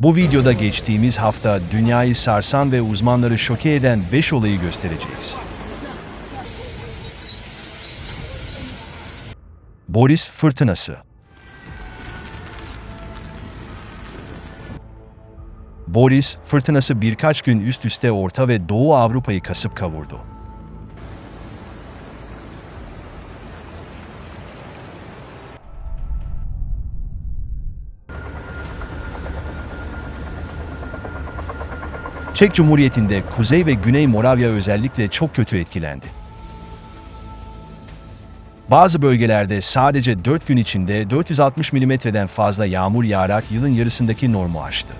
Bu videoda geçtiğimiz hafta dünyayı sarsan ve uzmanları şoke eden 5 olayı göstereceğiz. Boris fırtınası Boris fırtınası birkaç gün üst üste Orta ve Doğu Avrupa'yı kasıp kavurdu. Çek Cumhuriyeti'nde Kuzey ve Güney Moravya özellikle çok kötü etkilendi. Bazı bölgelerde sadece 4 gün içinde 460 milimetreden fazla yağmur yağarak yılın yarısındaki normu aştı.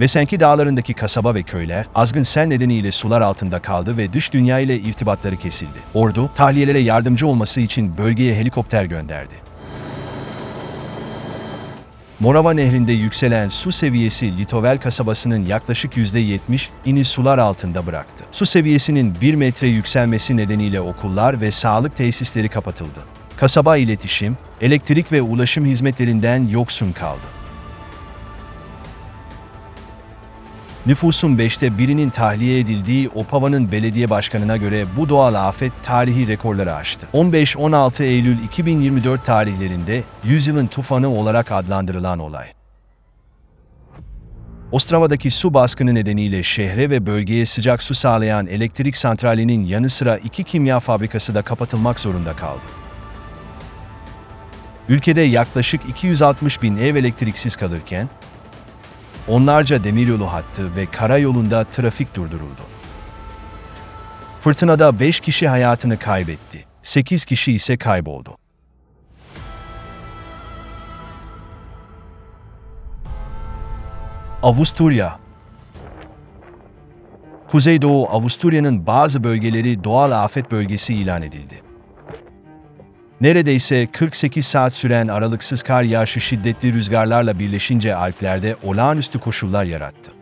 Vesenki dağlarındaki kasaba ve köyler azgın sel nedeniyle sular altında kaldı ve dış dünya ile irtibatları kesildi. Ordu, tahliyelere yardımcı olması için bölgeye helikopter gönderdi. Morava Nehri'nde yükselen su seviyesi Litovel kasabasının yaklaşık %70 ini sular altında bıraktı. Su seviyesinin 1 metre yükselmesi nedeniyle okullar ve sağlık tesisleri kapatıldı. Kasaba iletişim, elektrik ve ulaşım hizmetlerinden yoksun kaldı. Nüfusun beşte birinin tahliye edildiği Opava'nın belediye başkanına göre bu doğal afet tarihi rekorları aştı. 15-16 Eylül 2024 tarihlerinde yüzyılın tufanı olarak adlandırılan olay. Ostrava'daki su baskını nedeniyle şehre ve bölgeye sıcak su sağlayan elektrik santralinin yanı sıra iki kimya fabrikası da kapatılmak zorunda kaldı. Ülkede yaklaşık 260 bin ev elektriksiz kalırken, onlarca demiryolu hattı ve karayolunda trafik durduruldu. Fırtınada 5 kişi hayatını kaybetti, 8 kişi ise kayboldu. Avusturya Kuzeydoğu Avusturya'nın bazı bölgeleri doğal afet bölgesi ilan edildi. Neredeyse 48 saat süren aralıksız kar yağışı şiddetli rüzgarlarla birleşince Alplerde olağanüstü koşullar yarattı.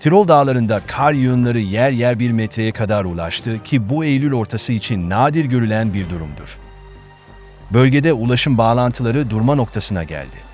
Tirol dağlarında kar yığınları yer yer bir metreye kadar ulaştı ki bu Eylül ortası için nadir görülen bir durumdur. Bölgede ulaşım bağlantıları durma noktasına geldi.